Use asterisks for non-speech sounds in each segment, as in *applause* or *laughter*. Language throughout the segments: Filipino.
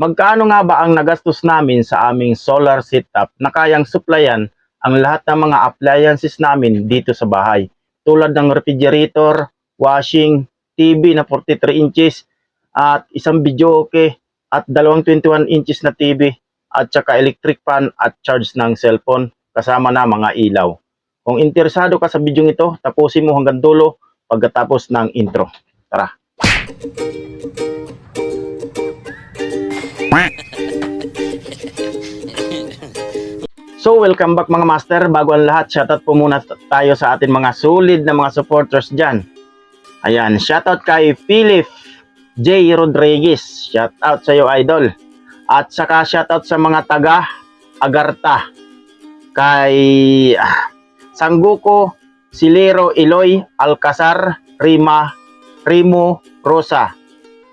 Magkano nga ba ang nagastos namin sa aming solar setup na kayang supplyan ang lahat ng mga appliances namin dito sa bahay? Tulad ng refrigerator, washing, TV na 43 inches, at isang video okay, at dalawang 21 inches na TV, at saka electric fan at charge ng cellphone, kasama na mga ilaw. Kung interesado ka sa video ito, tapusin mo hanggang dulo pagkatapos ng intro. Tara! So, welcome back mga master. Bago ang lahat, shoutout po muna tayo sa atin mga solid na mga supporters dyan. Ayan, shoutout kay Philip J. Rodriguez. Shoutout sa iyo, idol. At saka shoutout sa mga taga Agarta. Kay ah, Sangguko, Silero, Iloy, Alcazar, Rima, Rimo, Rosa.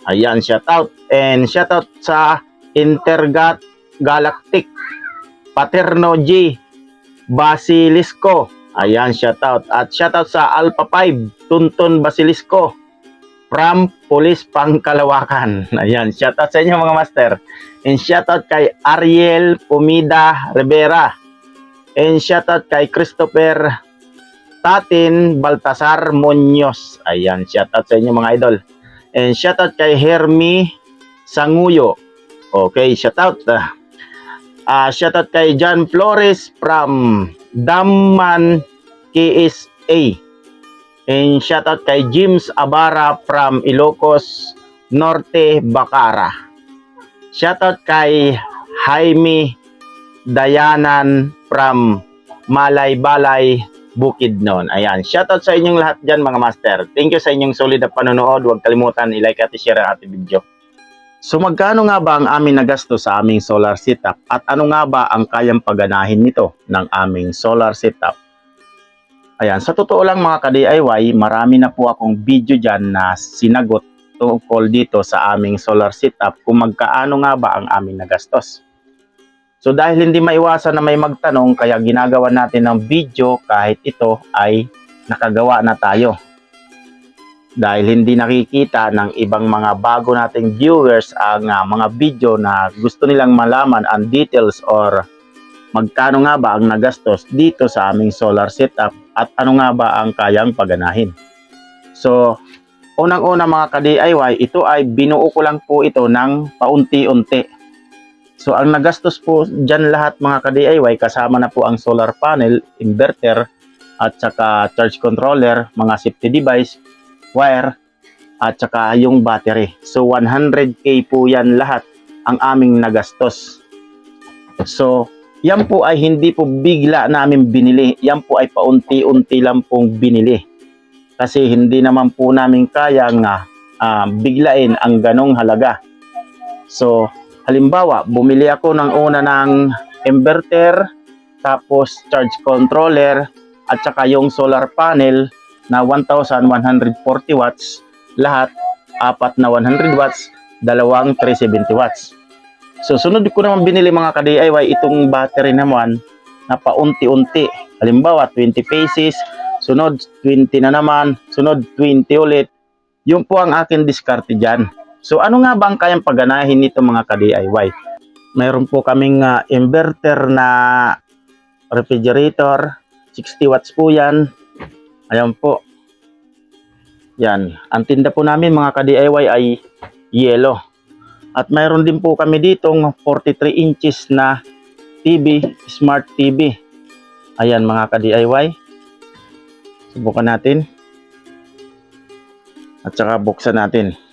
Ayan, shoutout. And shoutout sa Intergat Galactic Paterno G. Basilisco. Ayan, shoutout. At shoutout sa Alpha 5, Tuntun Basilisco. From Police Pangkalawakan. *laughs* Ayan, shoutout sa inyo mga master. And shoutout kay Ariel Pumida Rivera. And shoutout kay Christopher Tatin Baltasar Muñoz. Ayan, shoutout sa inyo mga idol. And shoutout kay Hermi Sanguyo. Okay, shoutout. Ah, Ah, shoutout kay John Flores from Damman KSA. And shoutout kay James Abara from Ilocos Norte, Bacara. Shoutout kay Jaime Dayanan from Malay Balay, Bukidnon. Ayan, shoutout sa inyong lahat dyan mga master. Thank you sa inyong solid na panonood. Huwag kalimutan i-like at i-share ang ating video. So magkano nga ba ang aming nagasto sa aming solar setup at ano nga ba ang kayang paganahin nito ng aming solar setup? Ayan, sa totoo lang mga ka-DIY, marami na po akong video dyan na sinagot tungkol dito sa aming solar setup kung magkaano nga ba ang aming nagastos. So dahil hindi maiwasan na may magtanong kaya ginagawa natin ng video kahit ito ay nakagawa na tayo dahil hindi nakikita ng ibang mga bago nating viewers ang ah, mga video na gusto nilang malaman ang details or magkano nga ba ang nagastos dito sa aming solar setup at ano nga ba ang kayang paganahin. So, unang-una mga ka-DIY, ito ay binuo ko lang po ito ng paunti-unti. So, ang nagastos po dyan lahat mga ka-DIY, kasama na po ang solar panel, inverter, at saka charge controller, mga safety device, wire, at saka yung battery. So 100k po yan lahat ang aming nagastos. So yan po ay hindi po bigla namin binili. Yan po ay paunti-unti lang pong binili. Kasi hindi naman po namin kayang ah, biglain ang ganong halaga. So halimbawa, bumili ako ng una ng inverter, tapos charge controller, at saka yung solar panel na 1,140 watts, lahat apat na 100 watts, dalawang 370 watts. So sunod ko naman binili mga ka-DIY itong battery naman na paunti-unti. Halimbawa 20 pieces, sunod 20 na naman, sunod 20 ulit. Yung po ang akin diskarte dyan. So ano nga ba ang kayang paganahin nito mga ka-DIY? Mayroon po kaming ah, inverter na refrigerator, 60 watts po yan, Ayan po. Yan. Ang tinda po namin mga ka-DIY ay yellow. At mayroon din po kami ditong 43 inches na TV, Smart TV. Ayan mga ka-DIY. Subukan natin. At saka buksan natin.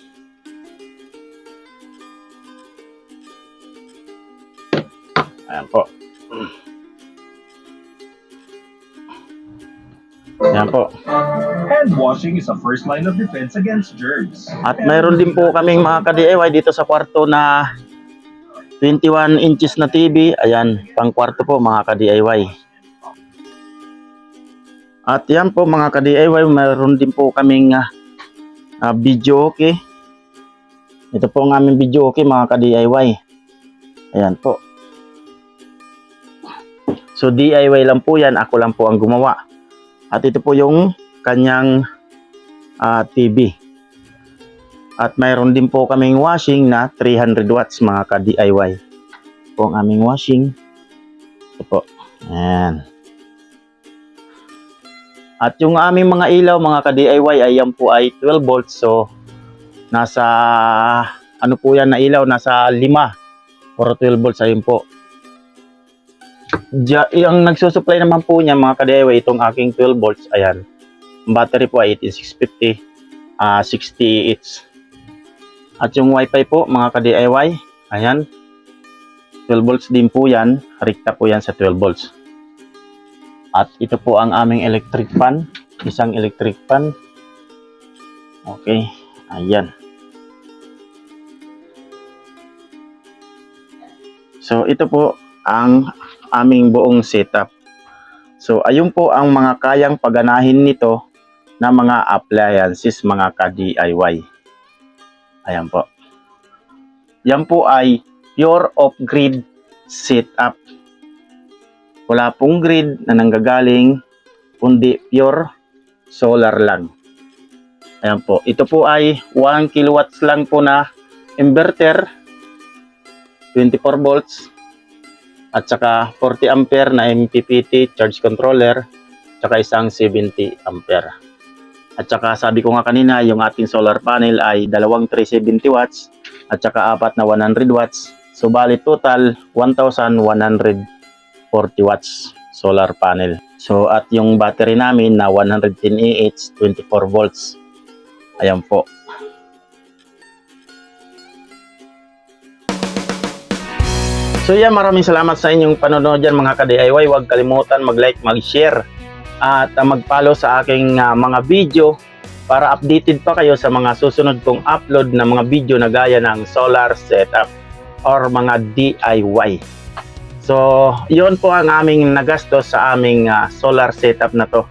Ayan po. Hand washing is a first line of defense against germs. At mayroon din po kaming mga ka-DIY dito sa kwarto na 21 inches na TV. Ayan, pang kwarto po mga ka-DIY. At yan po mga ka-DIY, mayroon din po kaming ah, ah, video okay. Ito po ang aming video okay mga ka-DIY. Ayan po. So DIY lang po yan, ako lang po ang gumawa. At ito po yung kanyang ah, TV. At mayroon din po kaming washing na 300 watts mga ka-DIY. Po ang aming washing. Ito po. Ayan. At yung aming mga ilaw mga ka-DIY ay yan po ay 12 volts. So, nasa ano po yan na ilaw? Nasa 5 or 12 volts. Ayun po. Yung nagsusupply naman po niya mga ka-DIY itong aking 12 volts. Ayan. Ang battery po ay 18650 ah 60 each. At yung wifi po mga ka-DIY, ayan, 12 volts din po yan, rekta po yan sa 12 volts. At ito po ang aming electric fan, isang electric fan. Okay, ayan. So ito po ang aming buong setup. So ayun po ang mga kayang paganahin nito na mga appliances mga ka-DIY. Ayan po. Yan po ay pure off-grid setup. Wala pong grid na nanggagaling, kundi pure solar lang. Ayan po. Ito po ay 1 kilowatts lang po na inverter, 24 volts, at saka 40 ampere na MPPT charge controller, tsaka isang 70 ampere. At saka sabi ko nga kanina, yung ating solar panel ay dalawang 370 watts at saka apat na 100 watts. So bali total 1,140 watts solar panel. So at yung battery namin na 110 AH 24 volts. Ayan po. So yan, maraming salamat sa inyong panonood dyan mga ka-DIY. Huwag kalimutan mag-like, mag-share at uh, mag-follow sa aking uh, mga video para updated pa kayo sa mga susunod kong upload na mga video na gaya ng solar setup or mga DIY. So, yun po ang aming nagastos sa aming uh, solar setup na to.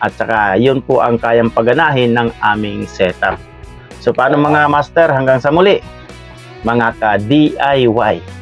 At saka, yun po ang kayang paganahin ng aming setup. So, paano mga master? Hanggang sa muli, mga ka-DIY.